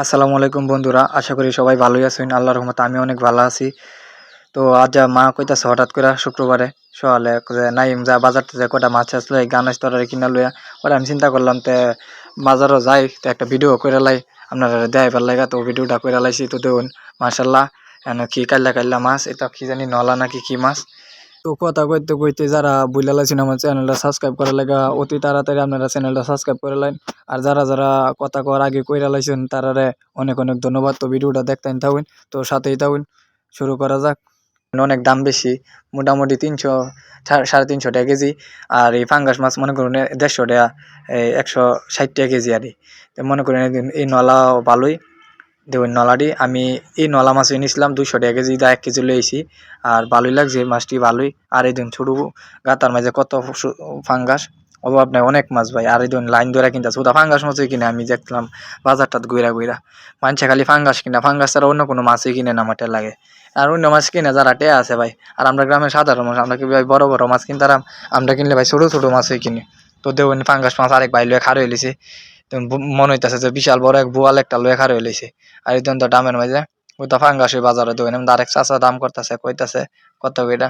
আসসালামু আলাইকুম বন্ধুরা, আশা করি সবাই ভালোই আছেন, আল্লাহর রহমতে আমি অনেক ভালো আছি। তো আজ মা কইতাছে হঠাৎ করে শুক্রবারে, সকালে নাইম যা বাজার থেকে কটা মাছ আসলো, এই গান তরারি কিনা লইয়া, ওরা আমি চিন্তা করলাম তে বাজারও যাই, তো একটা ভিডিও করে লাই, আপনারা দেয় ভালো লাগা, তো ভিডিওটা করে লাইছি, তো দেখুন মার্শাল্লাহ কি কাল্লা কাল্লা মাছ, এটা কি জানি নলা নাকি কি মাছ তো কথা কইতে কইতে যারা বুঝলা লাইছেন আমার চ্যানেলটা সাবস্ক্রাইব করার লাগা, অতি তাড়াতাড়ি আপনারা চ্যানেলটা সাবস্ক্রাইব করে লাইন। আর যারা যারা কথা কর আগে কইরা লাইছেন, তারারে অনেক অনেক ধন্যবাদ। তো ভিডিওটা দেখতেন থাকুন, তো সাথেই থাকুন, শুরু করা যাক। অনেক দাম বেশি, মোটামুটি তিনশো সাড়ে তিনশো টাকা কেজি। আর এই ফাঙ্গাস মাছ মনে করুন দেড়শো টাকা একশো ষাট টাকা কেজি আর তো মনে করুন, এই নলা ভালোই। দেখুন, নলাটি আমি এই নলা মাছ এনেছিলাম দুইশো টাকা কেজি দা এক কেজি লইছি আর ভালোই লাগছে মাছটি ভালোই আর এই দিন ছোটো গাতার মাঝে কত ফাঙ্গাস। অভাব আপনার অনেক মাছ ভাই। আর এই দিন লাইন ধরে কিনতে ওটা ফাঙ্গাস মাছই কিনে আমি দেখলাম বাজারটা ঘুরা ঘুরা মানুষে খালি ফাঙ্গাস কিনা। ফাঙ্গাস ছাড়া অন্য কোনো মাছই কিনে না মাঠে লাগে। আর অন্য মাছ কিনে যারা টে আছে ভাই। আর আমরা গ্রামের সাধারণ মাছ আমরা কি ভাই বড় বড় মাছ কিনতাম আমরা কিনলে ভাই ছোটো ছোটো মাছই কিনি। তো দেখুন, ফাঙ্গাস মাছ আরেক ভাই লয়ে খার হইলিছে মনে হইতেছে যে বিশাল বড় এক বোয়াল একটা লয়ে খার হইলিছে আর এই তো দামের মাঝে, ওই তো ফাঙ্গাস বাজারে দেখুন আরেক চাষা দাম করতেছে, কইতাছে, কত কইটা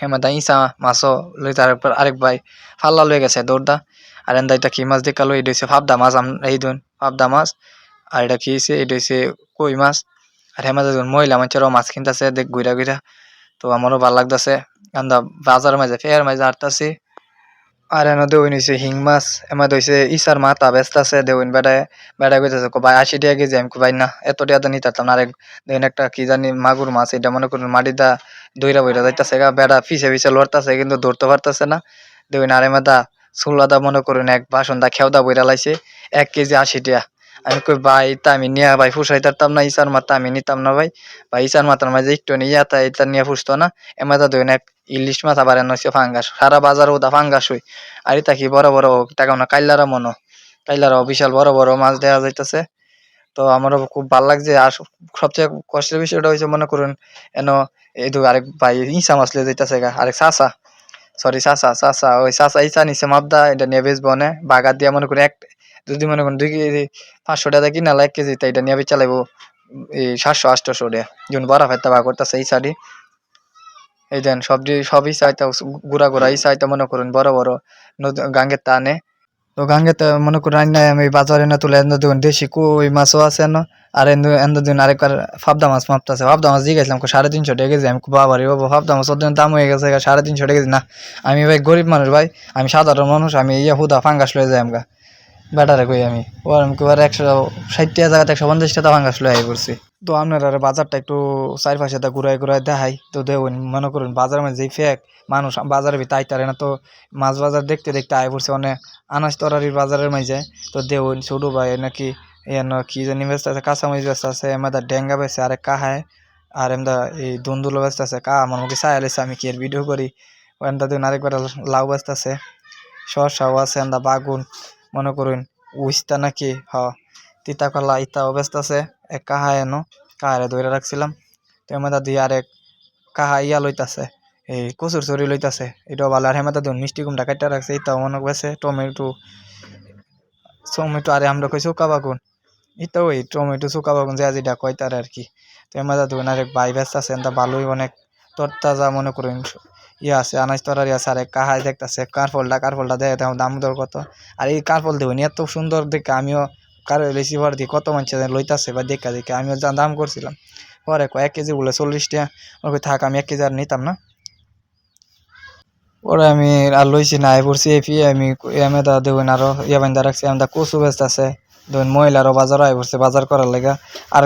হেমাদা ইসা মাছও লই তারপর আরেক ভাই ফাল্লা লয়ে গেছে দৌড়দা। আর এন্দা এটা কি মাছ দেখা লো এটা ফাবদা মাছ এই দুন ফাবদা মাছ। আর এটা কি হয়েছে এটা হচ্ছে কই মাছ। আর হেমাদা দেখুন মহিলা মানুষেরও মাছ কিনতেছে, দেখ ঘুরা ঘুরা তো আমারও ভালো লাগতেছে। আন্দা বাজার মাঝে, ফেয়ার মাঝে হাঁটতেছি। আর এনে দেউন হইছে হিং মাছ এমা দইছে ইসার মাথা ব্যস্ত আছে, দেউন বেড়ায় বেড়ায় কইতেছে ভাই আশি টাকা কেজি আমি ভাই না, এত টাকা তো নিতে না আরেক দেখুন একটা কি জানি মাগুর মাছ এটা মনে করুন মাটিটা দইরা বইরা যাইতাছে, গা বেড়া পিছে পিছে লড়তাছে কিন্তু ধরতে পারতাছে না। দেখুন আরে মাদা সুলাদা মনে করুন এক বাসন দা খেওদা বইরা লাইছে, এক কেজি আশি টাকা আমি কই, ভাই, তা আমি নিয়ে, ভাই, ফুসাই তারতাম না ইসার মাথা আমি নিতাম না, ভাই। ভাই ইসার মাথার মাঝে একটু নিয়ে তা এটা নিয়ে ফুসতো না। এমাদা দেখুন এক ইলিশ মাছ আবার হচ্ছে ফাঙ্গাস। সারা বাজার ওদা ফাঙ্গাস হই। আর এটা কি বড় বড় টাকা না কাইলারা মনো। কাইলারা বিশাল বড় বড় মাছ দেওয়া যাইতেছে। তো আমারও খুব ভালো লাগছে। আর সবচেয়ে কষ্টের বিষয়টা হয়েছে মনে করুন, এন, এই দু আরেক ভাই ইসা মাছ লিয়ে যাইতেছে গা, আরেক চাষা সরি চাষা চাষা ওই চাষা ইসা নিচে মাপদা, এটা নিয়ে বেচবো, না। বাগার দিয়ে মনে করি এক যদি মনে করেন দুই কেজি পাঁচশো টাকা কিনা এক কেজি তাই এটা নিয়ে আমি চালাইবো, এই সাতশো, আটশোশো টাকা। যখন বড় ফেরতে বা করতেছে এই সাইডে এই দেন সবজি, সবই চাইতে গুড়া গুড়াই চাইতে মনে করুন বড় বড়। গাঙ্গের টানে। তো গাঙ্গেতে মনে করুন আইনাই আমি বাজারে না তুলে এনে দেখুন দেশি কই মাছও আছে না। আর এনে এনে দিন আরেকবার ফাবদা মাছ মাপতেছে। ফাবদা মাছ দিয়ে গেছিলাম সাড়ে তিনশো টাকা কেজি, আমি বাবারি বাবা, ফাবদা মাছ ওদের দাম হয়ে গেছে সাড়ে তিনশো টাকা কেজি। না, আমি ভাই গরিব মানুষ ভাই, আমি সাধারণ মানুষ, আমি ইয়া হুদা, ফাঙ্গাস লয়ে যাই আমগা। বেটারে কই আমি? ও আমি কবার একশো ষাট টাকা জায়গাতে একশো পঞ্চাশ টাকা ফাঙ্গাস লয়ে আই পড়ছি তো আপনারা বাজারটা একটু চারপাশে তা ঘুরাই ঘুরাই দেখাই, তো দেখুন মনে করুন বাজারের মধ্যে যেই ফেক মানুষ বাজারে ভিতরে আইতারে না, তো মাছ বাজার দেখতে দেখতে আয় পড়ছে, অনেক আনাজ তরারির বাজারের মাঝে তো দেখুন ছোটো ভাই নাকি এন কি জানি ব্যস্ত আছে, কাঁচামরিচ ব্যস্ত আছে এমদা ডেঙ্গা বেছে আরে কাহায় আর এমদা এই দুন্দুলো ব্যস্ত আছে, কা আমার মুখে চাই আলেছে আমি কি এর ভিডিও করি? এমদা দেখুন আরেকবার লাউ ব্যস্ত আছে শসাও আছে এমদা বাগুন মনে করুন উস্তা নাকি? হ। তিতা কলা ইতাও ব্যস্ত আছে। এক কাহা এনো, কাহারে ধরে রাখছিলাম। তো এমাদা দিয়ে আরেক কাহা ইয়া লইতাছে। এই কচুর চুরি লইতাছে। এটাও ভালো। আর হেমাদা দিন মিষ্টি কুমটা কাটা রাখছে। ইতাও মনে গেছে টমেটো টমেটো আরে আমরা কই শুকা বাগুন? ইতাও ওই টমেটো শুকা বাগুন যা যেটা কয় তার আর কি। তো এমাদা দিন আরেক বাই ব্যস্ত আছে এটা ভালোই অনেক তরতাজা মনে করুন। ইয়ে আছে আনাজ তরারি আছে আরেক কাহাই দেখতেছে, কারফলটা কারফলটা দেখে তেমন দাম দর কত। আর এই কারফল দেখুন, এত সুন্দর দেখে আমিও কারও এলআইসি ভর দিয়ে কত মানুষ লইতাছে বা দেখা দেখে, আমিও যা দাম করছিলাম। পরে এক কেজি বলে চল্লিশ টাকা থাক, আমি এক কেজি আর নিতাম না। পরে আমি আর লইছি না আই পড়ছি এপি আমি এমে দা দেখুন আরও ইয়া বান্ধা রাখছি আমি কচু আছে দেখুন মহিলারও বাজার আই পড়ছে বাজার করার লেগে। আর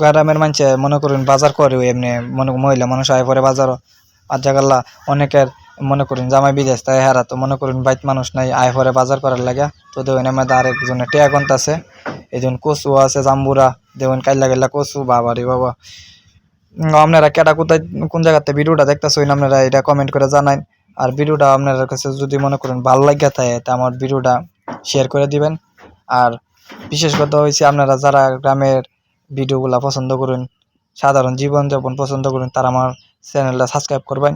গ্রামের মানুষে মনে করুন বাজার করে, এমনি মনে মহিলা মানুষ আয় পরে বাজারও। আর জায়গাল্লা অনেকের মনে করুন জামাই বিদেশ, তাই হারা তো মনে করুন বাইত মানুষ নাই, আয় পরে বাজার করার লাগে। তো দেখুন আমাদের আরেকজনে টেয়া কন্ত আছে, এই দেখুন কচু আছে, জাম্বুরা, দেখুন কাইলা কাইলা কচু বাবা। রে বাবা আপনারা কেটা কোথায়, কোন জায়গাতে ভিডিওটা দেখতেছেন আপনারা এটা কমেন্ট করে জানান আর ভিডিওটা আপনার কাছে যদি মনে করেন ভালো লাগিয়া থাকে, তা আমার ভিডিওটা শেয়ার করে দিবেন। আর বিশেষ কথা হয়েছে আপনারা যারা গ্রামের ভিডিওগুলা পছন্দ করুন, সাধারণ জীবনযাপন পছন্দ করুন, তারা আমার চ্যানেলটা সাবস্ক্রাইব করবেন।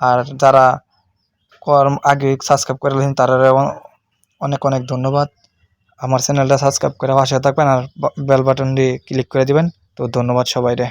আর যারা আগে সাবস্ক্রাইব করে তারা অনেক অনেক ধন্যবাদ। আমার চ্যানেলটা সাবস্ক্রাইব করে পাশে থাকবেন আর বেল বাটন দিয়ে ক্লিক করে দিবেন। তো ধন্যবাদ সবাই রে